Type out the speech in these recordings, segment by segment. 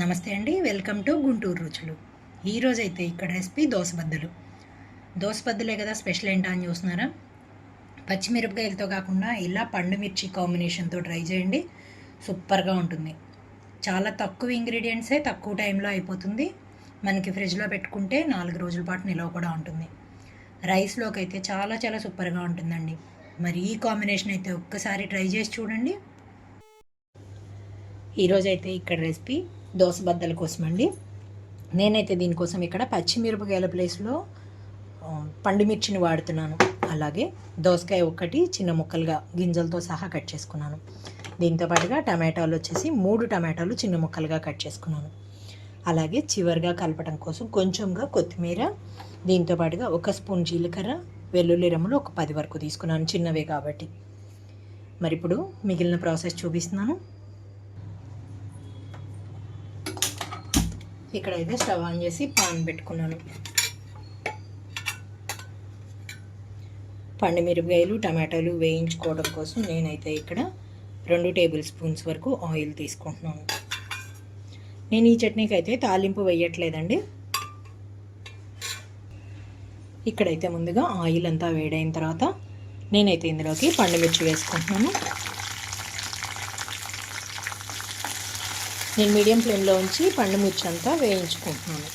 నమస్తే అండి welcome to Guntur రుచులు. ఈరోజు అయితే ఇక్కడ రెసిపీ దోసబద్దలు. దోసబద్దలే కదా స్పెషల్ ఏంటా అని చూస్తున్నారా? పచ్చిమిరపకాయలతో కాకుండా ఇలా పండు మిర్చి కాంబినేషన్తో ట్రై చేయండి. సూపర్గా ఉంటుంది. చాలా తక్కువ ఇంగ్రీడియంట్సే తక్కువ టైంలో అయిపోతుంది. మనకి ఫ్రిడ్జ్లో పెట్టుకుంటే నాలుగు రోజుల పాటు నిలవ కూడా ఉంటుంది. రైస్లోకి అయితే చాలా చాలా సూపర్గా ఉంటుందండి. మరి ఈ కాంబినేషన్ అయితే ఒక్కసారి ట్రై చేసి చూడండి. ఈరోజైతే ఇక్కడ రెసిపీ దోస బద్దల కోసం అండి నేనైతే దీనికోసం ఇక్కడ పచ్చిమిరపకాయల ప్లేస్లో పండుమిర్చిని వాడుతున్నాను. అలాగే దోసకాయ ఒకటి చిన్న ముక్కలుగా గింజలతో సహా కట్ చేసుకున్నాను. దీంతో పాటుగా టమాటాలు వచ్చేసి మూడు టమాటాలు చిన్న ముక్కలుగా కట్ చేసుకున్నాను. అలాగే చివరిగా కలపడం కోసం కొంచెంగా కొత్తిమీర దీంతో పాటుగా ఒక స్పూన్ జీలకర్ర వెల్లుల్లి రమ్ములు ఒక పది వరకు తీసుకున్నాను. చిన్నవే కాబట్టి. మరి ఇప్పుడు మిగిలిన ప్రాసెస్ చూపిస్తున్నాను. ఇక్కడైతే స్టవ్ ఆన్ చేసి పాన్ పెట్టుకున్నాను. పండు మిరపకాయలు టమాటాలు వేయించుకోవడం కోసం నేనైతే ఇక్కడ రెండు టేబుల్ స్పూన్స్ వరకు ఆయిల్ తీసుకుంటున్నాను. నేను ఈ చట్నీకి అయితే తాలింపు వేయట్లేదండి. ఇక్కడైతే ముందుగా ఆయిల్ అంతా వేడైన తర్వాత నేనైతే ఇందులోకి పండుమిర్చి వేసుకుంటున్నాను. నేను మీడియం ఫ్లేమ్లో ఉంచి పండు మిర్చి అంతా వేయించుకుంటున్నాను.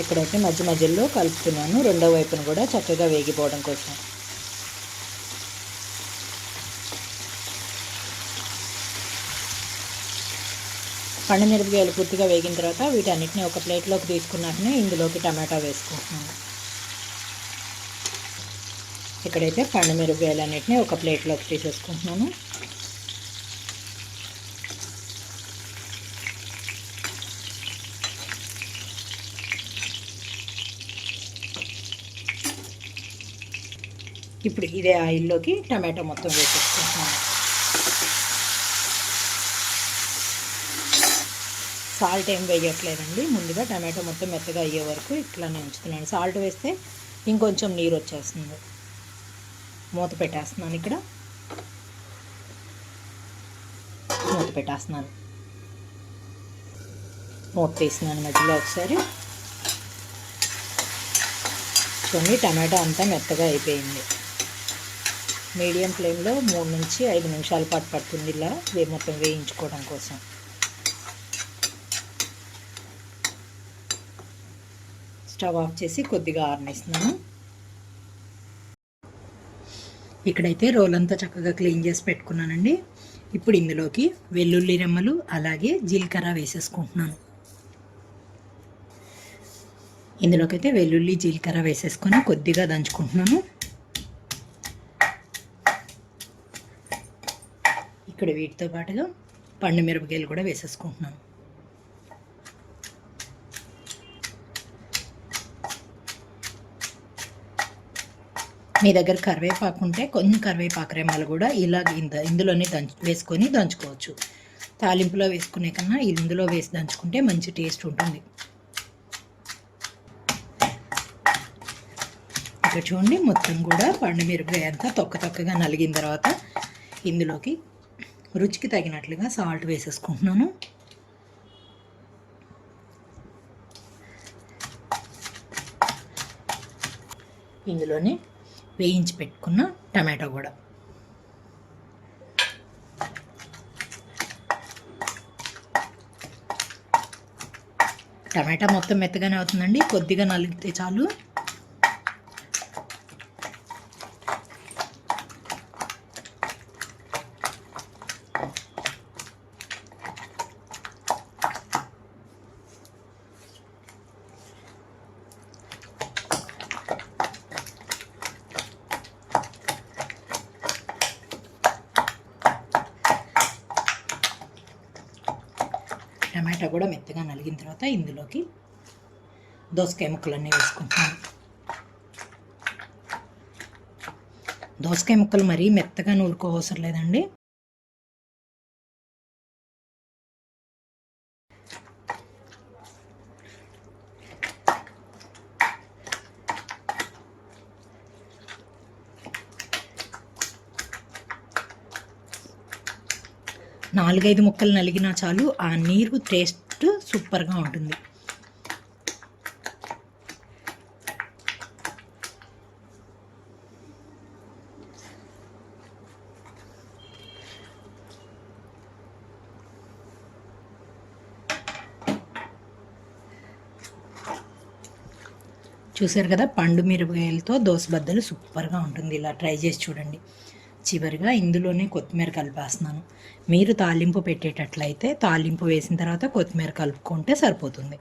ఇక్కడైతే మధ్య మధ్యలో కలుపుతున్నాను. రెండో వైపును కూడా చక్కగా వేగిపోవడం కోసం. పండు మిరపకాయలు పూర్తిగా వేగిన తర్వాత వీటన్నిటిని ఒక ప్లేట్లోకి తీసుకున్నాకనే ఇందులోకి టమాటా వేసుకుంటున్నాను. ఇక్కడైతే పండు మిరపకాయలు అన్నిటిని ఒక ప్లేట్లోకి తీసేసుకుంటున్నాను. ఇప్పుడు ఇదే ఆయిల్లోకి టమాటా మొత్తం వేసేసుకుంటున్నాను. సాల్ట్ ఏం వేయట్లేదండి. ముందుగా టమాటో మొత్తం మెత్తగా అయ్యే వరకు ఇట్లానే ఉంచుతున్నాను. సాల్ట్ వేస్తే ఇంకొంచెం నీరు వచ్చేస్తుంది. మూత పెట్టేస్తున్నాను ఇక్కడ. మూత పెట్టేస్తున్నాను. మూత తీసినాను మధ్యలో ఒకసారి. చూడండి టమాటో అంతా మెత్తగా అయిపోయింది. మీడియం ఫ్లేమ్లో మూడు నుంచి ఐదు నిమిషాల పాటు పడుతుంది ఇలా వే మొత్తం వేయించుకోవడం కోసం. స్టవ్ ఆఫ్ చేసి కొద్దిగా ఆరనిస్తున్నాను. ఇక్కడైతే రోల్ అంతా చక్కగా క్లీన్ చేసి పెట్టుకున్నానండి. ఇప్పుడు ఇందులోకి వెల్లుల్లి రెమ్మలు అలాగే జీలకర్ర వేసేసుకుంటున్నాను. ఇందులోకైతే వెల్లుల్లి జీలకర్ర వేసేసుకొని కొద్దిగా దంచుకుంటున్నాను. ఇక్కడ వీటితో పాటుగా పండు మిరపకాయలు కూడా వేసేసుకుంటున్నాను. మీ దగ్గర కరివేపాకు ఉంటే కొన్ని కరివేపాకు రెమ్మలు కూడా ఇలా ఇంత ఇందులోనే దంచు వేసుకొని దంచుకోవచ్చు. తాలింపులో వేసుకునే కన్నా ఇందులో వేసి దంచుకుంటే మంచి టేస్ట్ ఉంటుంది. ఇక్కడ చూడండి మొత్తం కూడా పండుమిరపకాయ అంతా తొక్క తొక్కగా నలిగిన తర్వాత ఇందులోకి రుచికి తగినట్లుగా సాల్ట్ వేసేసుకుంటున్నాను. ఇందులోనే వేయించి పెట్టుకున్న టమాటో కూడా. టమాటా మొత్తం మెత్తగానే అవుతుందండి. కొద్దిగా నలిగితే చాలు. టమాటా కూడా మెత్తగా నలిగిన తర్వాత ఇందులోకి దోసకాయ ముక్కలన్నీ వేసుకుంటున్నాను. దోసకాయ ముక్కలు మరీ మెత్తగా నూరుకో అవసరం లేదండి. నాలుగైదు ముక్కలు నలిగినా చాలు ఆ నీరు టేస్ట్ సూపర్గా ఉంటుంది. చూసారు కదా పండు మిరపకాయలతో దోశ బద్దలు సూపర్గా ఉంటుంది. ఇలా ట్రై చేసి చూడండి. చివరిగా ఇందులోనే కొత్తిమీర కలిపేస్తున్నాను. మీరు తాలింపు పెట్టేటట్లయితే తాలింపు వేసిన తర్వాత కొత్తిమీర కలుపుకుంటే సరిపోతుంది.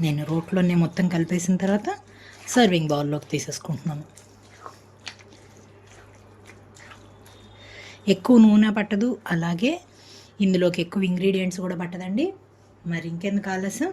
నేను రోట్లోనే మొత్తం కలిపేసిన తర్వాత సర్వింగ్ బౌల్లోకి తీసేసుకుంటున్నాను. ఎక్కువ నూనె పట్టదు. అలాగే ఇందులోకి ఎక్కువ ఇంగ్రీడియంట్స్ కూడా పట్టదండి. మరి ఇంకెందుకు ఆలస్యం?